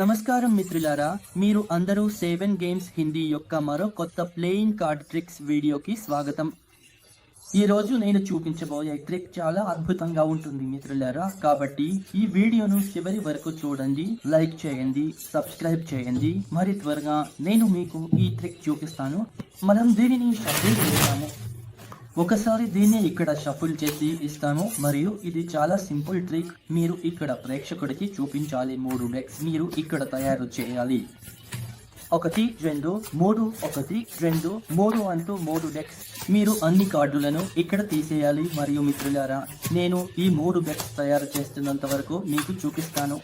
నమస్కారం మిత్రులారా మీరు అందరూ సెవెన్ గేమ్స్ హిందీ యొక్క మరో కొత్త ప్లేయింగ్ కార్డ్ ట్రిక్స్ వీడియోకి స్వాగతం. ఈ రోజు నేను చూపించబోయే ట్రిక్ చాలా అద్భుతంగా ఉంటుంది మిత్రులారా కాబట్టి ఈ వీడియోను చివరి వరకు చూడండి లైక్ చేయండి సబ్స్క్రైబ్ చేయండి. మరి త్వరగా నేను మీకు ఈ ట్రిక్ చూపిస్తాను. మనం దీనిని షఫుల్ చేస్తాము. ఒకసారి దీన్ని ఇక్కడ షఫుల్ చేసి ఇస్తాను మరియు ఇది చాలా సింపుల్ ట్రిక్. మీరు ఇక్కడ ప్రేక్షకుడికి చూపించాలి. మూడు డెక్స్ మీరు ఇక్కడ తయారు చేయాలి. ఒకటి రెండు మూడు ఒకటి రెండు మూడు అంటూ మూడు డెక్స్. మీరు అన్ని కార్డులను ఇక్కడ తీసేయాలి. మరియు మిత్రులారా నేను ఈ మూడు డెక్స్ తయారు చేస్తున్నంత వరకు మీకు చూపిస్తాను.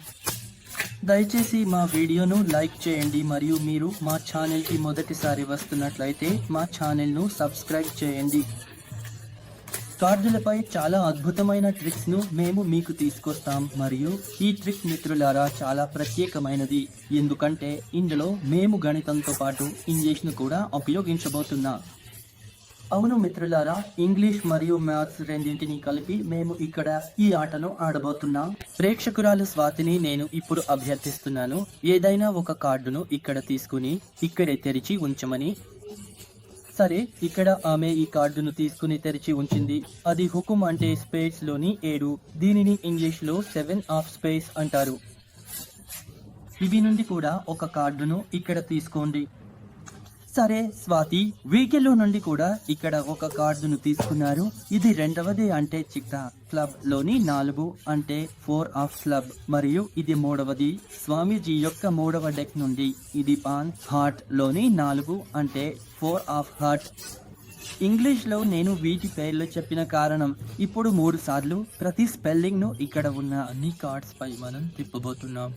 దయచేసి మా వీడియోను లైక్ చేయండి. మరియు మీరు మా ఛానల్కి మొదటిసారి వస్తున్నట్లయితే మా ఛానల్ను సబ్స్క్రైబ్ చేయండి. కార్డులపై చాలా అద్భుతమైన ట్రిక్స్ను మేము మీకు తీసుకొస్తాం. మరియు ఈ ట్రిక్ మిత్రులారా చాలా ప్రత్యేకమైనది. ఎందుకంటే ఇందులో మేము గణితంతో పాటు ఇంగ్లీష్ను కూడా ఉపయోగించబోతున్నాం. అవును మిత్రులారా ఇంగ్లీష్ మరియు మ్యాథ్స్ రెండింటిని కలిపి మేము ఇక్కడ ఈ ఆటను ఆడబోతున్నాం. ప్రేక్షకురాలు స్వాతిని నేను ఇప్పుడు అభ్యర్థిస్తున్నాను. ఏదైనా ఒక కార్డును ఇక్కడ తీసుకుని ఇక్కడే తెరిచి ఉంచమని సరే ఇక్కడ ఆమె ఈ కార్డును తీసుకుని తెరిచి ఉంచింది. అది హుకుం అంటే స్పేస్లోని ఏడు. దీనిని ఇంగ్లీష్లో సెవెన్ ఆఫ్ స్పేస్ అంటారు. ఇవి నుండి కూడా ఒక కార్డును ఇక్కడ తీసుకోండి. సరే స్వాతి వీకెల్లో నుండి కూడా ఇక్కడ ఒక కార్డును తీసుకున్నారు. ఇది రెండవది అంటే చిక్తా క్లబ్లోని నాలుగు అంటే ఫోర్ ఆఫ్ క్లబ్. మరియు ఇది మూడవది స్వామీజీ యొక్క మూడవ డెక్ నుండి. ఇది పాన్ హార్ట్లోని నాలుగు అంటే ఫోర్ ఆఫ్ హార్ట్. ఇంగ్లీష్లో నేను వీటి పేర్లు చెప్పిన కారణం. ఇప్పుడు మూడు సార్లు ప్రతి స్పెల్లింగ్ను ఇక్కడ ఉన్న అన్ని కార్డ్స్ పై మనం తిప్పబోతున్నాం.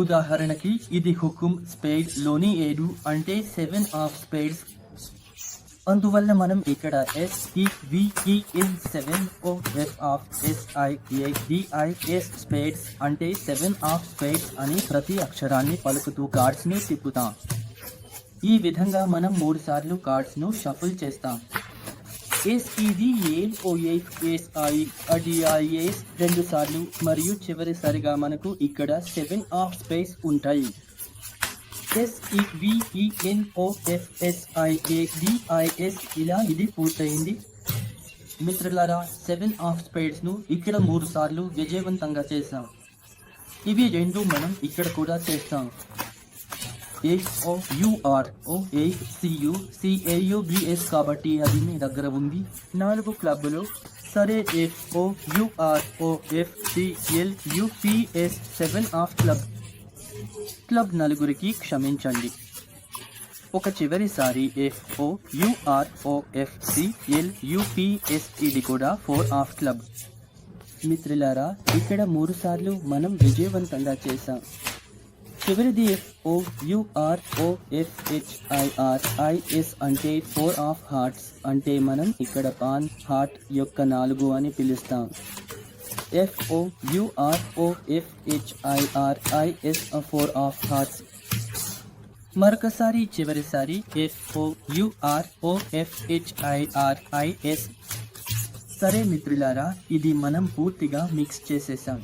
ఉదాహరణకి ఇది హుకుం స్పేడ్లోని ఏడు అంటే సెవెన్ ఆఫ్ స్పేడ్స్. అందువల్ల మనం ఇక్కడ S E V E seven O F of S I A D I S spades అంటే సెవెన్ ఆఫ్ స్పేడ్స్ అని ప్రతి అక్షరాన్ని పలుకుతూ కార్డ్స్ని తిప్పుతాం. ఈ విధంగా మనం మూడు సార్లు కార్డ్స్ను షఫుల్ చేస్తాం. ఎస్ ఇది S I S I A D I S రెండు సార్లు మరియు చివరిసారిగా మనకు ఇక్కడ సెవెన్ ఆఫ్ స్పేస్ ఉంటాయి. S E E N O F S I D I S ఇలా ఇది పూర్తయింది. మిత్రులారా సెవెన్ ఆఫ్ స్పేడ్స్ను ఇక్కడ మూడు సార్లు విజయవంతంగా చేసాం ఇవి రెండు మనం ఇక్కడ కూడా చేస్తాం. Eight O U R O eight C U C A U B S కాబట్టి అది మీ దగ్గర ఉంది. నాలుగు క్లబ్బులు సరే F O U R O F C L U P S seven of club club నలుగురికి క్షమించండి. ఒక చివరిసారి F O U R O F C L U P S ఇది కూడా ఫోర్ ఆఫ్ క్లబ్ మిత్రులారా ఇక్కడ మూడు సార్లు మనం విజయవంతంగా చేశాం. చివరిది F O U R O F H I R I S అంటే ఫోర్ ఆఫ్ హార్ట్స్ అంటే మనం ఇక్కడ పాన్ హార్ట్ యొక్క నాలుగు అని పిలుస్తాం. F O U R O F H I R I S four of hearts. మరొకసారి చివరిసారి F O U R O F H I R I S సరే మిత్రులారా ఇది మనం పూర్తిగా మిక్స్ చేసేసాం.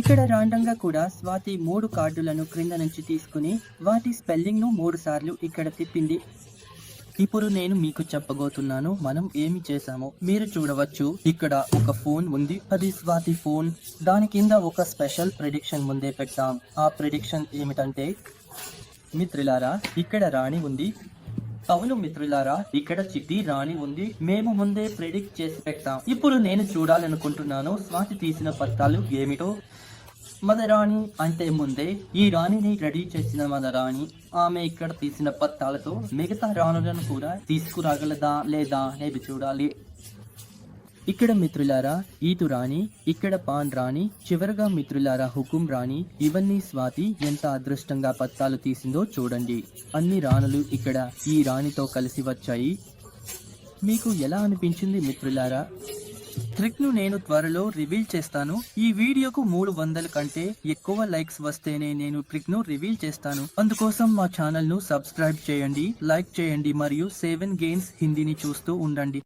ఇక్కడ రాండంగా కూడా స్వాతి మూడు కార్డులను క్రింద నుంచి తీసుకుని వాటి స్పెల్లింగ్ను మూడు సార్లు ఇక్కడ తిప్పింది. ఇప్పుడు నేను మీకు చెప్పబోతున్నాను మనం ఏమి చేసామో మీరు చూడవచ్చు ఇక్కడ ఒక ఫోన్ ఉంది. అది స్వాతి ఫోన్. దాని కింద ఒక స్పెషల్ ప్రిడిక్షన్ ముందే పెట్టాం. ఆ ప్రిడిక్షన్ ఏమిటంటే మిత్రులారా ఇక్కడ రాణి ఉంది. అవును మిత్రులారా ఇక్కడ చిట్టి రాణి ఉంది. మేము ముందే ప్రెడిక్ట్ చేసి పెట్టాం. ఇప్పుడు నేను చూడాలనుకుంటున్నాను స్వాతి తీసిన పత్రాలు ఏమిటో. మదరాణి అంటే ముందే ఈ రాణిని రెడీ చేసిన మదరాణి ఆమె ఇక్కడ తీసిన పత్రాలతో మిగతా రాణులను కూడా తీసుకురాగలదా లేదా అనేది చూడాలి. ఇక్కడ మిత్రులారా ఈతు రాణి ఇక్కడ పాన్ రాణి చివరగా మిత్రులారా హుకుం రాణి ఇవన్నీ స్వాతి ఎంత అదృష్టంగా పత్తాలు తీసిందో చూడండి. అన్ని రాణులు ఇక్కడ ఈ రాణితో కలిసి వచ్చాయి. మీకు ఎలా అనిపించింది మిత్రులారా? ట్రిక్ను నేను త్వరలో రివీల్ చేస్తాను. ఈ వీడియోకు మూడు వందల కంటే ఎక్కువ లైక్స్ వస్తేనే నేను ట్రిక్ను రివీల్ చేస్తాను. అందుకోసం మా ఛానల్ను సబ్స్క్రైబ్ చేయండి లైక్ చేయండి మరియు సెవెన్ గేమ్స్ హిందీని చూస్తూ ఉండండి.